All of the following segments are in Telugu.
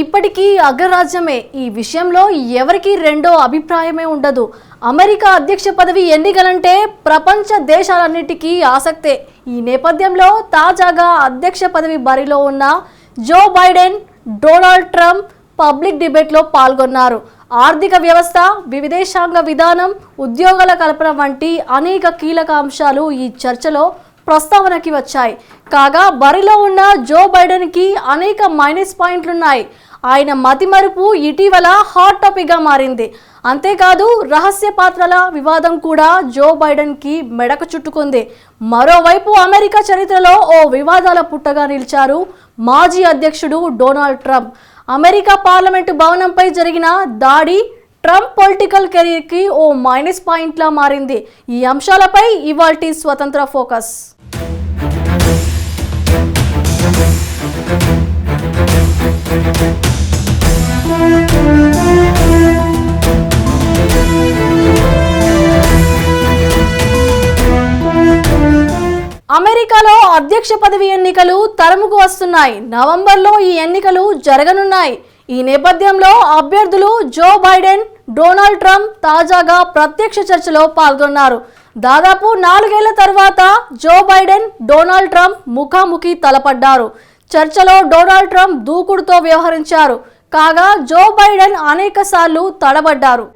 ఇప్పటికీ అగ్రరాజ్యమే. ఈ విషయంలో ఎవరికీ రెండో అభిప్రాయమే ఉండదు. అమెరికా అధ్యక్ష పదవి ఎన్నికలంటే ప్రపంచ దేశాలన్నిటికీ ఆసక్తే. ఈ నేపథ్యంలో తాజాగా అధ్యక్ష పదవి బరిలో ఉన్న Joe Biden Donald Trump public డిబేట్లో పాల్గొన్నారు. ఆర్థిక వ్యవస్థ విదేశాంగ విధానం ఉద్యోగాల కల్పన వంటి అనేక కీలక అంశాలు ఈ చర్చలో ప్రస్తావనకి వచ్చాయి. కాగా బరిలో ఉన్న జో బైడెన్కి అనేక మైనస్ పాయింట్లున్నాయి. ఆయన మతిమరుపు ఇటీవల హాట్ టాపిక్గా మారింది. అంతేకాదు రహస్య పాత్రల వివాదం కూడా జో బైడెన్కి మెడకు చుట్టుకుంది. మరోవైపు అమెరికా చరిత్రలో ఓ వివాదాల పుట్టగా నిలిచారు మాజీ అధ్యక్షుడు డొనాల్డ్ ట్రంప్. అమెరికా పార్లమెంటు భవనంపై జరిగిన దాడి ట్రంప్ పొలిటికల్ కెరీర్కి ఓ మైనస్ పాయింట్లా మారింది. ఈ అంశాలపై ఇవాల్టి స్వతంత్ర ఫోకస్. అమెరికాలో అధ్యక్ష పదవి ఎన్నికలు తరముకు వస్తున్నాయి. నవంబర్లో ఈ ఎన్నికలు జరగనున్నాయి. ఈ నేపథ్యంలో అభ్యర్థులు జో బైడెన్ డొనాల్డ్ ట్రంప్ తాజాగా ప్రత్యక్ష చర్చలో పాల్గొన్నారు. దాదాపు నాలుగేళ్ళ తర్వాత జో బైడెన్ డొనాల్డ్ ట్రంప్ ముఖాముఖి తలపడ్డారు. చర్చలో డొనాల్డ్ ట్రంప్ దూకుడుతో వ్యవహరించారు. కాగా జో బైడెన్ అనేక తడబడ్డారు.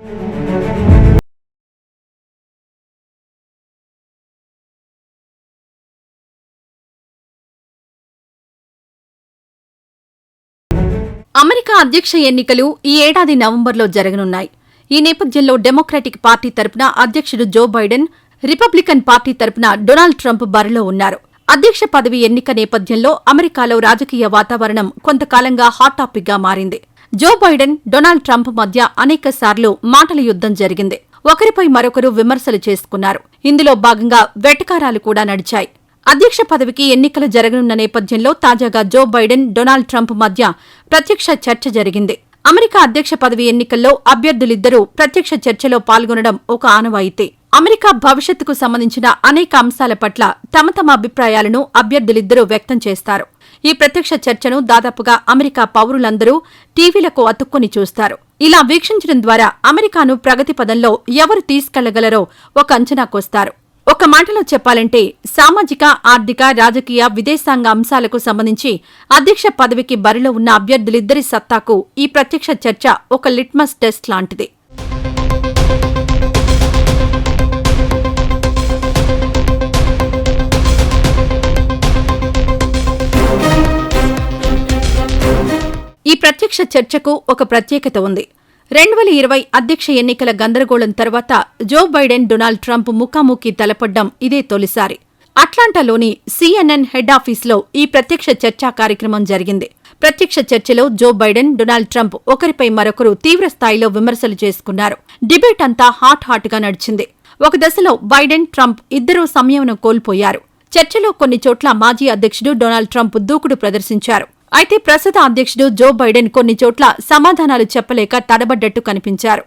అమెరికా అధ్యక్ష ఎన్నికలు ఈ ఏడాది నవంబర్లో జరగనున్నాయి. ఈ నేపథ్యంలో డెమోక్రాటిక్ పార్టీ తరపున అధ్యక్షుడు జో బైడెన్ రిపబ్లికన్ పార్టీ తరపున డొనాల్డ్ ట్రంప్ బరిలో ఉన్నారు. అధ్యక్ష పదవి ఎన్నిక నేపథ్యంలో అమెరికాలో రాజకీయ వాతావరణం కొంతకాలంగా హాట్ టాపిక్గా మారింది. జో బైడెన్ డొనాల్డ్ ట్రంప్ మధ్య అనేక సార్లు మాటల యుద్ధం జరిగింది. ఒకరిపై మరొకరు విమర్శలు చేసుకున్నారు. ఇందులో భాగంగా వెటకారాలు కూడా నడిచాయి. అధ్యక్ష పదవికి ఎన్నికలు జరగనున్న నేపథ్యంలో తాజాగా జో బైడెన్ డొనాల్డ్ ట్రంప్ మధ్య ప్రత్యక్ష చర్చ జరిగింది. అమెరికా అధ్యక్ష పదవి ఎన్నికల్లో అభ్యర్థులిద్దరూ ప్రత్యక్ష చర్చలో పాల్గొనడం ఒక ఆనవాయితీ. అమెరికా భవిష్యత్తుకు సంబంధించిన అనేక అంశాల పట్ల తమ తమ అభిప్రాయాలను అభ్యర్థులిద్దరూ వ్యక్తం చేస్తారు. ఈ ప్రత్యక్ష చర్చను దాదాపుగా అమెరికా పౌరులందరూ టీవీలకు అతుక్కుని చూస్తారు. ఇలా వీక్షించడం ద్వారా అమెరికాను ప్రగతి పదంలో ఎవరు తీసుకెళ్ళగలరో ఒక అంచనాకొస్తారు ఒక మాటలో చెప్పాలంటే సామాజిక ఆర్థిక రాజకీయ విదేశాంగ అంశాలకు సంబంధించి అధ్యక్ష పదవికి బరిలో ఉన్న అభ్యర్థులిద్దరి సత్తాకు ఈ ప్రత్యక్ష చర్చ ఒక లిట్మస్ టెస్ట్ లాంటిది. చర్చకు ఒక ప్రత్యేకత ఉంది. రెండు వేల ఇరవై అధ్యక్ష ఎన్నికల గందరగోళం తర్వాత జో బైడెన్ డొనాల్డ్ ట్రంప్ ముఖాముఖి తలపడ్డం ఇదే తొలిసారి. అట్లాంటాలోని సిఎన్ఎన్ హెడ్ ఆఫీస్లో ఈ ప్రత్యక్ష చర్చా కార్యక్రమం జరిగింది. ప్రత్యక్ష చర్చలో జో బైడెన్ డొనాల్డ్ ట్రంప్ ఒకరిపై మరొకరు తీవ్ర స్థాయిలో విమర్శలు చేసుకున్నారు. డిబేట్ అంతా హాట్ హాట్గా నడిచింది. ఒక దశలో బైడెన్ ట్రంప్ ఇద్దరూ సమయంను కోల్పోయారు. చర్చలో కొన్ని చోట్ల మాజీ అధ్యక్షుడు డొనాల్డ్ ట్రంప్ దూకుడు ప్రదర్శించారు. అయితే ప్రస్తుత అధ్యక్షుడు జో బైడెన్ కొన్ని చోట్ల సమాధానాలు చెప్పలేక తడబడ్డట్టు కనిపించారు.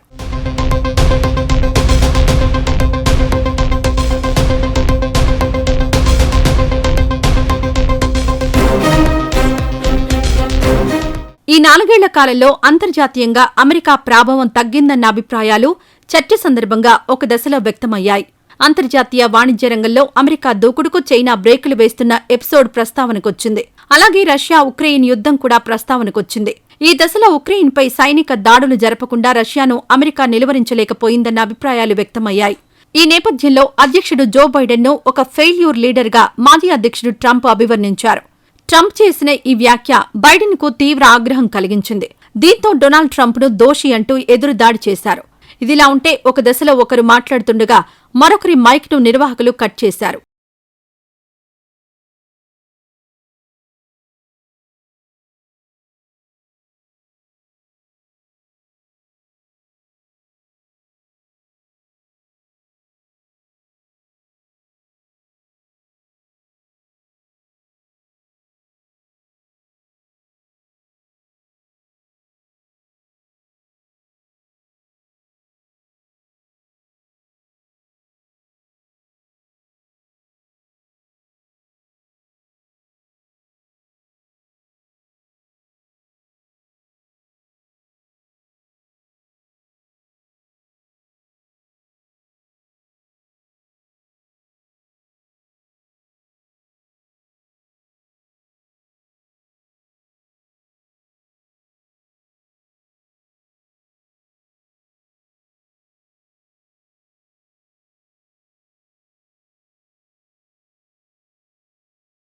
ఈ నాలుగేళ్ళ కాలంలో అంతర్జాతీయంగా అమెరికా ప్రాభవం తగ్గిందన్న అభిప్రాయాలు చర్చ సందర్భంగా ఒక దశలో వ్యక్తమయ్యాయి. అంతర్జాతీయ వాణిజ్య రంగంలో అమెరికా దూకుడుకు చైనా బ్రేకులు వేస్తున్న ఎపిసోడ్ ప్రస్తావనకొచ్చింది. అలాగే రష్యా ఉక్రెయిన్ యుద్ధం కూడా ప్రస్తావనకొచ్చింది. ఈ దశలో ఉక్రెయిన్పై సైనిక దాడులు జరపకుండా రష్యాను అమెరికా నిలువరించలేకపోయిందన్న అభిప్రాయాలు వ్యక్తమయ్యాయి. ఈ నేపథ్యంలో అధ్యక్షుడు జో బైడెన్ను ఒక ఫెయిల్యూర్ లీడర్గా మాజీ అధ్యక్షుడు ట్రంప్ అభివర్ణించారు. ట్రంప్ చేసిన ఈ వ్యాఖ్య బైడెన్కు తీవ్ర ఆగ్రహం కలిగించింది. దీంతో డొనాల్డ్ ట్రంప్ను దోషి అంటూ ఎదురుదాడి చేశారు. ఇదిలా ఉంటే ఒక దశలో ఒకరు మాట్లాడుతుండగా మరొకరి మైక్ను నిర్వాహకులు కట్ చేశారు.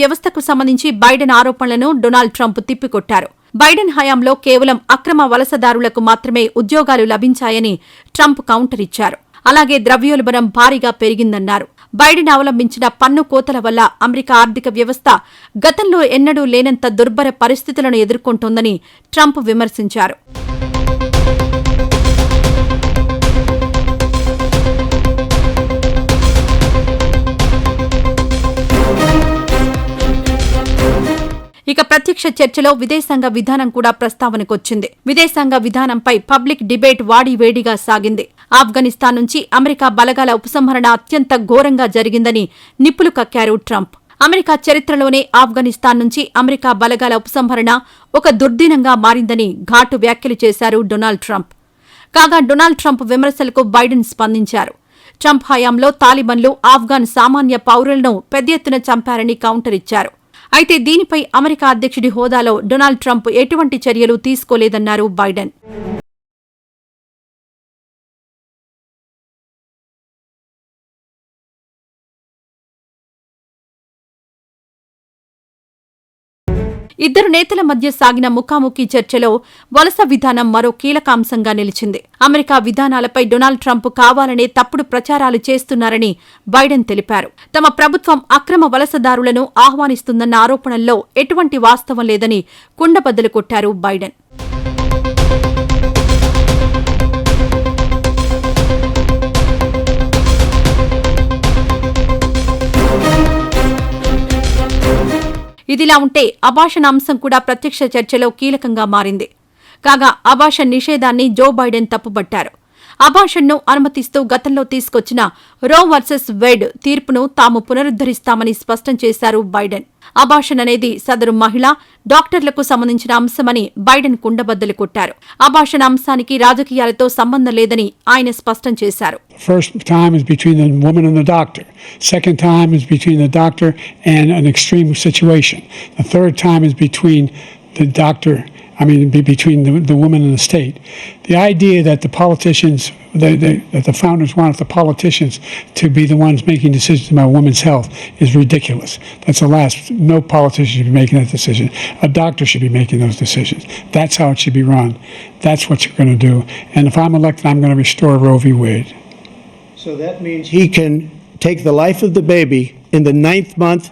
వ్యవస్థకు సంబంధించి బైడెన్ ఆరోపణలను డొనాల్డ్ ట్రంప్ తిప్పికొట్టారు. బైడెన్ హయాంలో కేవలం అక్రమ వలసదారులకు మాత్రమే ఉద్యోగాలు లభించాయని ట్రంప్ కౌంటర్ ఇచ్చారు. అలాగే ద్రవ్యోల్బణం భారీగా పెరిగిందన్నారు. బైడెన్ అవలంబించిన పన్ను కోతల వల్ల అమెరికా ఆర్థిక వ్యవస్థ గతంలో ఎన్నడూ లేనంత దుర్భర పరిస్థితులను ఎదుర్కొంటోందని ట్రంప్ విమర్శించారు. ఇక ప్రత్యక్ష చర్చలో విదేశాంగ విధానం కూడా ప్రస్తావనకొచ్చింది. విదేశాంగ విధానంపై పబ్లిక్ డిబేట్ వాడివేడిగా సాగింది. ఆఫ్ఘనిస్తాన్ నుంచి అమెరికా బలగాల ఉపసంహరణ అత్యంత ఘోరంగా జరిగిందని నిప్పులు కక్కారు ట్రంప్. అమెరికా చరిత్రలోనే ఆఫ్ఘనిస్తాన్ నుంచి అమెరికా బలగాల ఉపసంహరణ ఒక దుర్దినంగా మారిందని ఘాటు వ్యాఖ్యలు చేశారు డొనాల్డ్ ట్రంప్. కాగా డొనాల్డ్ ట్రంప్ విమర్శలకు బైడెన్ స్పందించారు. ట్రంప్ హయాంలో తాలిబన్లు ఆఫ్ఘాన్ సామాన్య పౌరులను పెద్ద ఎత్తున చంపారని కౌంటర్ ఇచ్చారు. అయితే దీనిపై అమెరికా అధ్యక్షుడి హోదాలో డొనాల్డ్ ట్రంప్ ఎటువంటి చర్యలు తీసుకోలేదన్నారు బైడెన్. ఇద్దరు నేతల మధ్య సాగిన ముఖాముఖి చర్చలో వలస విధానం మరో కీలక అంశంగా నిలిచింది. అమెరికా విధానాలపై డొనాల్డ్ ట్రంప్ కావాలనే తప్పుడు ప్రచారాలు చేస్తున్నారని బైడెన్ తెలిపారు. తమ ప్రభుత్వం అక్రమ వలసదారులను ఆహ్వానిస్తుందన్న ఆరోపణల్లో ఎటువంటి వాస్తవం లేదని కుండబద్దలు కొట్టారు బైడెన్. ఇదిలా ఉంటే అభాషణ అంశం కూడా ప్రత్యక్ష చర్చలో కీలకంగా మారింది. కాగా అభాషణ నిషేధాన్ని జో బైడెన్ తప్పుబట్టారు. అభాషణను అనుమతిస్తూ గతంలో తీసుకొచ్చిన రో వర్సెస్ వెడ్ తీర్పును తాము పునరుద్ధరిస్తామని స్పష్టం చేశారు బైడెన్ అభాషన్ అనేది సదరు మహిళ డాక్టర్లకు సంబంధించిన అంశమని బైడెన్ కుండబద్దలు కొట్టారు అభాషణ అంశానికి రాజకీయాలతో సంబంధం లేదని ఆయన స్పష్టం చేశారు First time is between the woman and the doctor. Second time is between the doctor and an extreme situation. The third time is between the doctor, I mean, be between the, the woman and the state. The idea that the politicians, they, they, that the founders wanted the politicians to be the ones making decisions about women's health is ridiculous. That's the last. No politician should be making that decision. A doctor should be making those decisions. That's how it should be run. That's what you're going to do. And if I'm elected, I'm going to restore Roe v. Wade. So that means he can take the life of the baby in the ninth month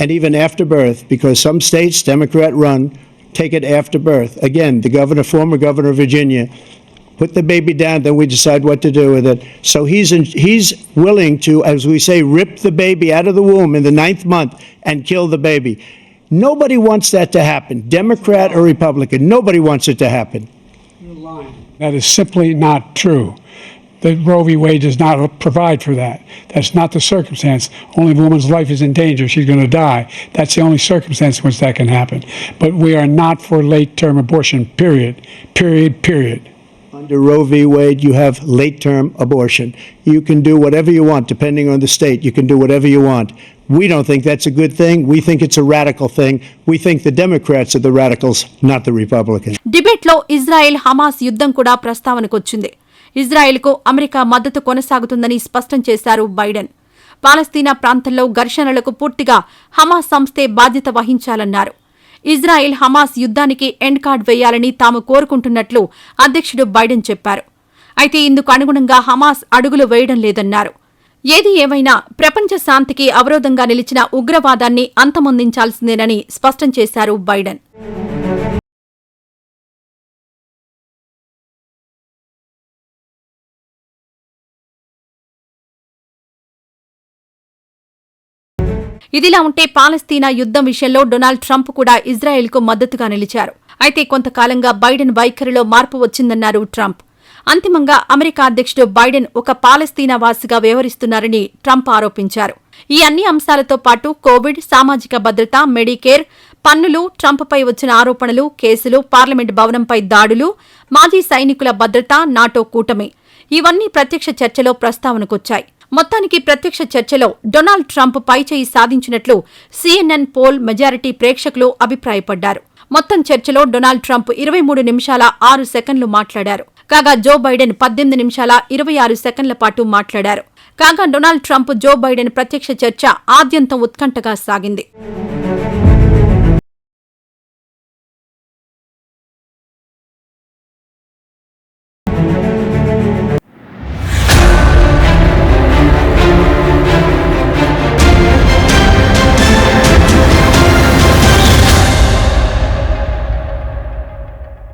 and even after birth, because some states, Democrat run, take it after birth. Again, the governor, former governor of Virginia, put the baby down, then we decide what to do with it. So he's, in, he's willing to, as we say, rip the baby out of the womb in the ninth month and kill the baby. Nobody wants that to happen, Democrat or Republican. Nobody wants it to happen. You're lying. That is simply not true The Roe v. Wade does not provide for that. That's not the circumstance. Only if a woman's life is in danger, she's going to die. That's the only circumstance in which that can happen. But we are not for late term abortion, period. Period, period. Under Roe v. Wade, you have late term abortion. You can do whatever you want, depending on the state. You can do whatever you want. We don't think that's a good thing. We think it's a radical thing. We think the Democrats are the radicals, not the Republicans. డిబేట్లో ఇజ్రాయెల్ హమాస్ యుద్ధం కూడా ప్రస్తావనకొచ్చింది ఇజ్రాయెల్కు అమెరికా మద్దతు కొనసాగుతుందని స్పష్టం చేశారు బైడెన్. పాలస్తీనా ప్రాంతంలో ఘర్షణలకు పూర్తిగా హమాస్ సంస్థే బాధ్యత వహించాలన్నారు. ఇజ్రాయెల్ హమాస్ యుద్ధానికి ఎండ్ కార్డ్ వేయాలని తాము కోరుకుంటున్నట్లు అధ్యక్షుడు బైడెన్ చెప్పారు. అయితే ఇందుకు అనుగుణంగా హమాస్ అడుగులు వేయడం లేదన్నారు. ఏది ఏమైనా ప్రపంచ శాంతికి అవరోధంగా నిలిచిన ఉగ్రవాదాన్ని అంతమొందించాల్సిందేనని స్పష్టం చేశారు బైడెన్. ఇదిలా ఉంటే పాలస్తీనా యుద్ధం విషయంలో డొనాల్డ్ ట్రంప్ కూడా ఇజ్రాయెల్కు మద్దతుగా నిలిచారు. అయితే కొంతకాలంగా బైడెన్ వైఖరిలో మార్పు వచ్చిందన్నారు ట్రంప్. అంతిమంగా అమెరికా అధ్యక్షుడు బైడెన్ ఒక పాలస్తీనా వాసిగా వ్యవహరిస్తున్నారని ట్రంప్ ఆరోపించారు. ఈ అన్ని అంశాలతో పాటు కోవిడ్ సామాజిక భద్రత మెడికేర్ పన్నులు ట్రంప్పై వచ్చిన ఆరోపణలు కేసులు పార్లమెంట్ భవనంపై దాడులు మాజీ సైనికుల భద్రత నాటో కూటమి. ఇవన్నీ ప్రత్యక్ష చర్చలో ప్రస్తావనకొచ్చాయి. మొత్తానికి ప్రత్యక్ష చర్చలో డొనాల్డ్ ట్రంప్ పైచేయి సాధించినట్లు సీఎన్ఎన్ పోల్ మెజారిటీ ప్రేక్షకులు అభిప్రాయపడ్డారు. మొత్తం చర్చలో డొనాల్డ్ ట్రంప్ ఇరవై మూడు నిమిషాల ఆరు సెకండ్లు మాట్లాడారు. కాగా జో బైడెన్ పద్దెనిమిది నిమిషాల ఇరవై ఆరు సెకండ్ల పాటు మాట్లాడారు. కాగా డొనాల్డ్ ట్రంప్ జో బైడెన్ ప్రత్యక్ష చర్చ ఆద్యంతం ఉత్కంఠగా సాగింది.